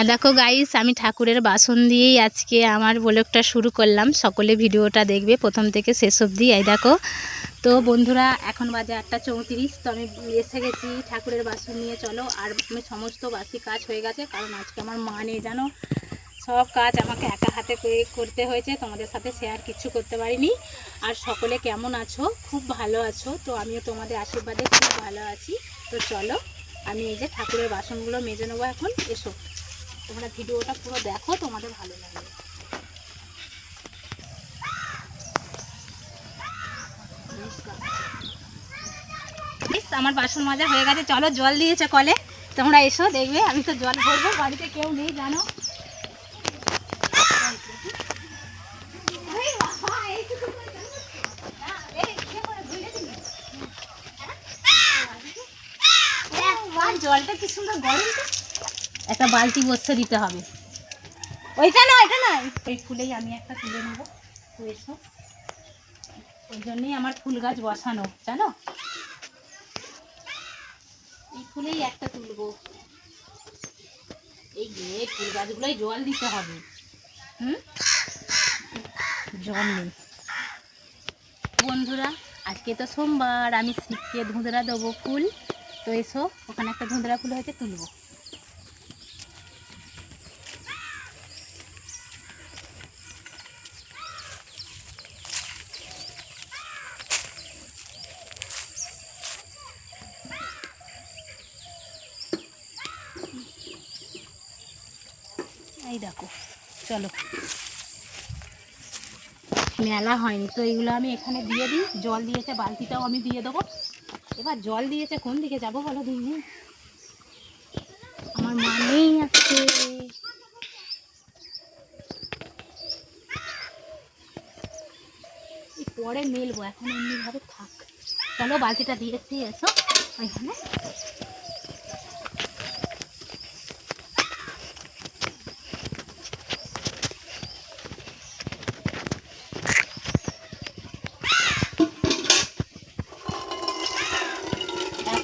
আর দেখো গাইস আমি ঠাকুরের বাসন দিয়েই আজকে আমার ব্লগটা শুরু করলাম। সকলে ভিডিওটা দেখবে প্রথম থেকে শেষ অবধি। এই দেখো, তো বন্ধুরা, এখন বাজে আটটা চৌত্রিশ, তো আমি এসে গেছি ঠাকুরের বাসন নিয়ে। চলো, আর আমি সমস্ত বাসি কাজ হয়ে গেছে, কারণ আজকে আমার মা নেই, জানো? সব কাজ আমাকে একা হাতে করে করতে হয়েছে, তোমাদের সাথে শেয়ার কিছু করতে পারিনি। আর সকলে কেমন আছো? খুব ভালো আছো, তো আমিও তোমাদের আশীর্বাদে খুব ভালো আছি। তো চলো, আমি এই যে ঠাকুরের বাসনগুলো মেজে নেব এখন, এসো। তোমরা ভিডিওটা পুরো দেখো, তোমাদের ভালো লাগবে আমার বাসন মাজা হয়ে গেছে চলো জল দিয়েছে কলে তোমরা এসো, দেখবে আমি তো জল ভরবো, বাড়িতে কেউ নেই, জানো ধুয়ে দিবি। হ্যাঁ? জলটা কি সুন্দর গরম। একটা বালতি বসতে দিতে হবে। ওইটা না এটা না এই ফুলেই আমি একটা তুলে নেব। এসো। ওই জন্যই আমার ফুল গাছ বসানো, জানো? এই ফুলেই একটা তুলবো। এই যে, ফুল গাছগুলোই জল দিতে হবে। হুম? জল নেই। বন্ধুরা, আজকে তো সোমবার, আমি শিবকে ধুঁধরা দেবো ফুল। তো এসো, ওখানে একটা ধুঁধরা ফুল হয়েছে, তুলবো। এই দেখো, চলো। মেলা হয়নি, তো এইগুলো আমি এখানে দিয়ে দিই। জল দিয়েছে, বালতিটাও আমি দিয়ে দেবো। এবার জল দিয়েছে, কোন দিকে যাব বলো দিদি আমার মা নেই আছে পরে মেলবো, এখন এমনিভাবে থাক। চলো, বালতিটা দিয়েছি, এসো। ওইখানে।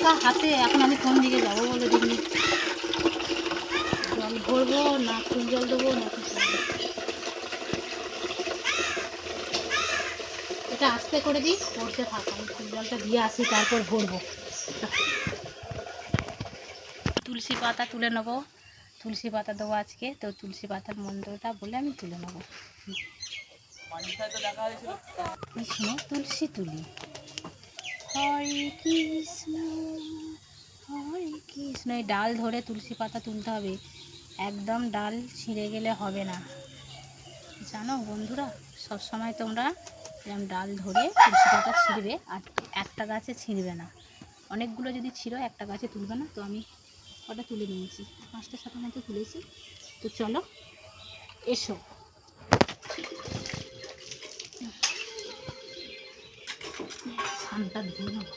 একা হাতে এখন আমি কোন দিকে যাব বলে দিদি জল ভরবো না ফুল জল দেবো না কি এটা আস্তে করে দিই পড়তে থাক আমি ফুল জলটা দিয়ে আসি তারপর ভরবো। তুলসী পাতা তুলে নেব। তুলসী পাতা দেবো আজকে তো তুলসী পাতার মন্ত্রটা বলে আমি তুলে নেব। কৃষ্ণ তুলসী তুলি। কৃষ্ণ কৃষ্ণ। এই ডাল ধরে তুলসী পাতা তুলতে হবে। একদম ডাল ছিঁড়ে গেলে হবে না। জানো বন্ধুরা সব সময় তোমরা এরকম ডাল ধরে তুলসী পাতা ছিঁড়বে, আর একটা গাছে ছিঁড়বে না। অনেকগুলো যদি ছিঁড়ো, একটা গাছে তুলবে না, তো আমি ওটা তুলে নিয়েছি? পাঁচটা ছটা মতো তুলেছি? তো চলো, এসো। সানটা ধুয়ে নেব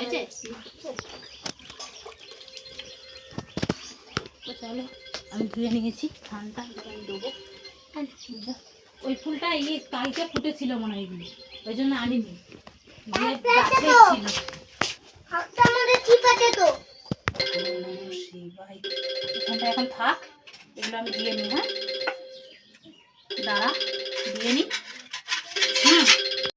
হয়েছে? তো চলো আমি ধুয়ে নিয়েছি ধানটা আমি দেবো। ওই ফুলটা ইয়ে কালকে ফুটেছিল মনে হয় এগুলি ওই জন্য আনিনি। এখন থাক এগুলো আমি দিয়ে নিই হ্যাঁ? দাঁড়া দিয়ে নিই। হুম।